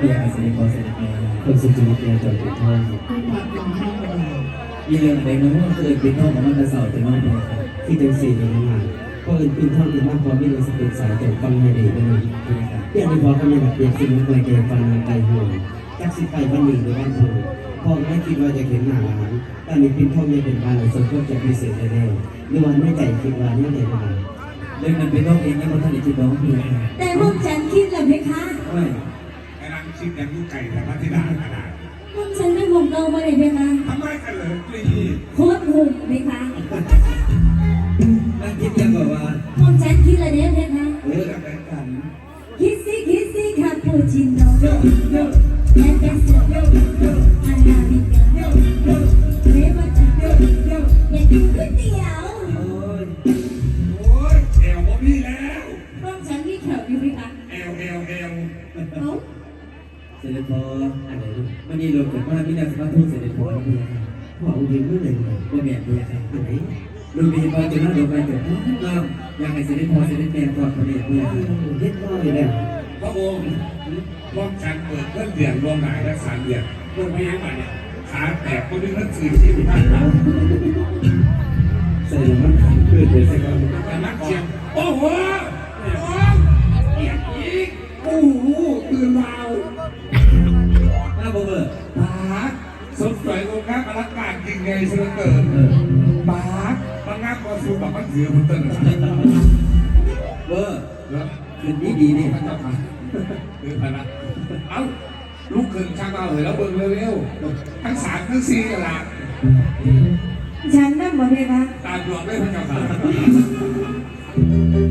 เบียนเป็นสิริพรเสด็จม่คนสุจิตเรียนจบปิดทองมีเรื่องไรนะว่าเคยปิดทองของมันกระเสาแต่น้องพอครับที่เป็นสี่เดือนมาก็อื่นปิดทองอื่มากพอมีเรื่องสเปกสายจบฟังไม่ดีก็เลยเปลี่ยนในพอก็ไม่แบบเปลี่ยนสิ่งไม่เคยเจอฟังไกลห่วงจักสิไปบ้านหนึ่งหรือบ้านโพพ่อไม่คิดว่าจะเห็นหน้าหลานตอนนี้ปิดท่องไม่เป็นบ้านสมควรจะพิเศษแน่ๆหรือว่าไม่ใจคิดว่าไม่ได้มาเรื่องนั้นเป็นน้องเองยังไม่ทันได้คิดน้องเพียงแต่พวกฉันคิดแล้วไหมคะ ไม่ไอ้นั่งชิดยังยุ่งไก่แต่พระธิดาขนาดพวกฉันไม่ห่มเงามาเลยไหมคะทำไมกันเลยกรีโคตรหุ่มไหมคะนั่งคิดยังแบบว่าพวกฉันคิดแล้วเนี่ยไหมคะเออกับแฟนกันคิดสิคิดสิคาปูชิโน่แอนเปโซอาราบิกาเรบัตาอยากกินก๋วยเตี๋ยวโพออันไหนลูกวันนี้เราเกิดมาพินาศมาทูตเสด็จพอแล้วพี่ค่ะพ่อองค์หญิงเมื่อไหร่ว่าแม่พี่ค่ะอันไหนลูกมีพอจะน่าดอกไม้เกิดงามอยากให้เสด็จพอเสด็จแม่กอดพระเดชพี่ค่ะเฮ็ดว่าเลยแล้วพระองค์ร่วมกันเปิดเพื่อนเดือนรวมหลายและสามเดือนรวมไม่ยังไงเนี่ยขาแตกก็ดึงหนังสือที่อยู่ข้งหลังใส่ล้วมันขันเกิดเลยใส่ก่อนแต่นักเชียงโอ้โหโอ้เอียดอีกโอ้โหตื่นเรา งไงเสนอเกินเออปากมันงามกว่าสูแบบมันถือมันต้นเบอร์แล้วคืนนี้ดีนี่พระเจ้าค่ะเดินไปละเอ้าลุกขึ้นข้างเราเลยแล้วเบิ่งเร็วๆทั้งสามทั้งสี่กันละฉันนั่งบ่ไหมคะตาดวงได้พระเจ้าค่ะ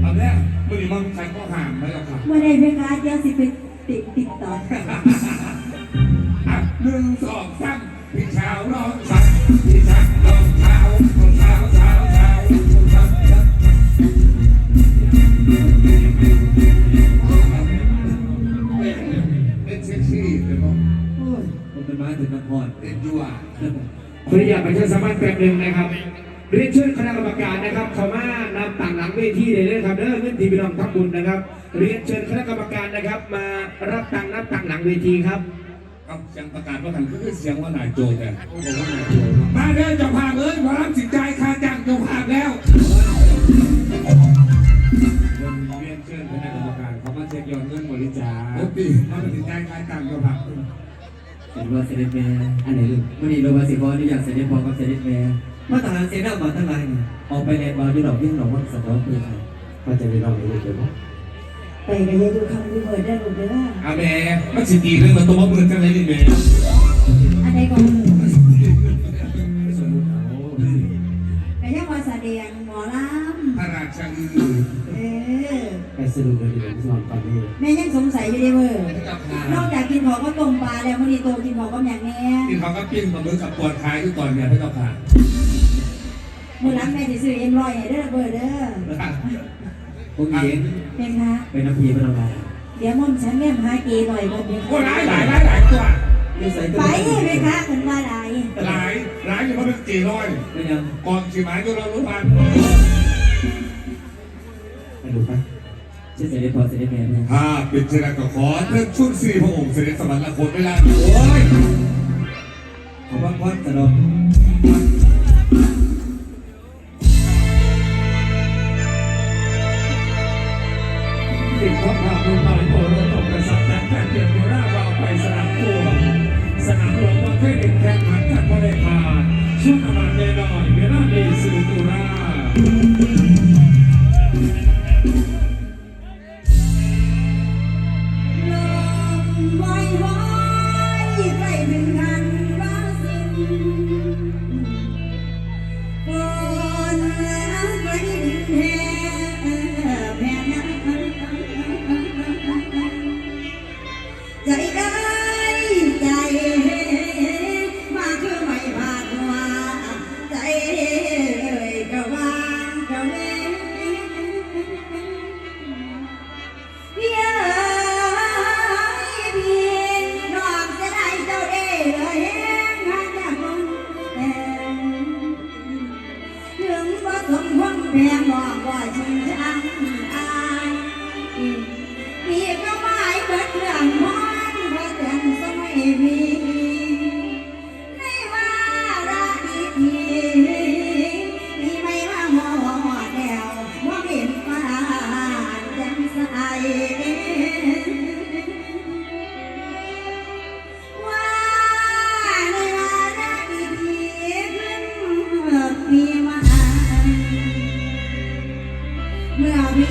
เอาเนี่ยมือนี้มันใช้ก็ห่างพระเจ้าค่ะว่าได้ไหมคะเดี๋ยวสิไปติดติดต่อหนึ่งสองสามพี่ช้าร้องสาร้อง เช้าเช้าเช้าร้องเช้าเช้าเป็นเซ็กซี่เลยมั้งโอ้ยผมเป็นม้าถึงนครเป็นยัวขออนุญาตประชาสัมพันธ์แป๊บหนึ่งนะครับเรียนเชิญคณะกรรมการนะครับเขามานำต่างหลังเวทีเลยเลยครับเด้อเงินที่พี่น้องทับบุญนะครับ เรียนเชิญคณะกรรมการนะครับ มารับตังค์นับตังหลังเวทีครับ เอาเสียงประกาศว่าทันคือเสียงว่านายโจแต่มาเด้อเจ้าภาพเอ้ยหมารับสินใจค่าจ้างเจ้าภาพแล้วเรียนเชิญคณะกรรมการเขามาเช็คยอดเงินบริจาคมาตัดสินใจค่าจ้างเจ้าภาพเห็นว่าเสด็จแม่อันไหนลูกวันนี้เราว่าสิพอที่อยากเสด็จพอกับเสด็จแม่มาทหารเสนามาทั้งหลายเนี่ยออกไปแลนบอลที่ดอกที่หนองวังสะท้อนพี่ค่ะก็จะไปลองดูเดี๋ยวนะ ไปกันยังดูคำรีเวิร์ดได้หรือเปล่าอาแม่มันสิตีเรื่องมันตัวมือกันเลยนี่แม่อันใดก่อนสมมติเอาแต่ยังว่าแสดงหมอลพระราชอือำเออไปสรุปเลยดีกว่าสอนตอนนี้แม่ยังสงสัยอยู่เด้เว้ยพระเจ้าค่ะนอกจากกินของก็ต้มปลาแล้วมื้อนี้โตกินข้าวกับหยังแน่ที่เขาก็ปิ้งมาเมื่อกับปวดท้ายทุกตอนเนี่ยไม่ต้องผ่านมื้อหลังแม่สิซื้อเอ็มร้อยให้เด้อเบอร์เด้อ พวกหญิงเป็นคะเป็นน้ำพีพนักงานเดี๋ยวม่อมฉันแม่หาเกหน่อยเบิ่งเดี๋ยวโอ้หลายหลายหลายหลายตัวดูใส่ไปไหมคะเพิ่นว่าหลายหลายหลายอยู่เพราะเป็นกี่ร้อยเป็นยังกองสีไม้ตัวเรารู้พันไปดูไปเช่นเสด็จพอเสด็จแม่เนี่ยถ้าเป็นเช่นนั้นก็ขอเทิดชุนสี่พระองค์เสด็จสวรรคตเวลาโอ้ยขอพักผ่อนตลอด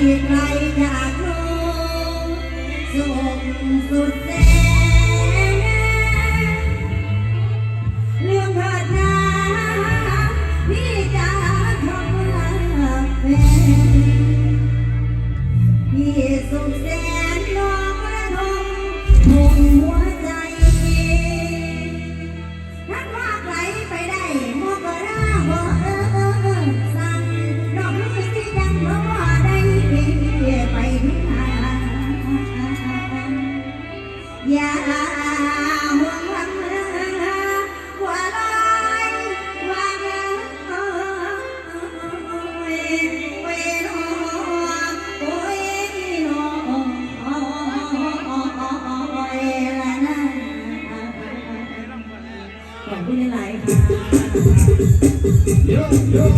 ที่ใครอยากรู้สุขสุดแสน อย่าห่วงหวังว่าลอยว่าเงินโอ้ยโอ้ยน้อโอ้ยโอ้ยละนะขอบคุณหลายค่ะเดี๋ยวเดี๋ยว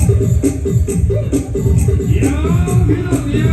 เดี๋ยวเดี๋ยว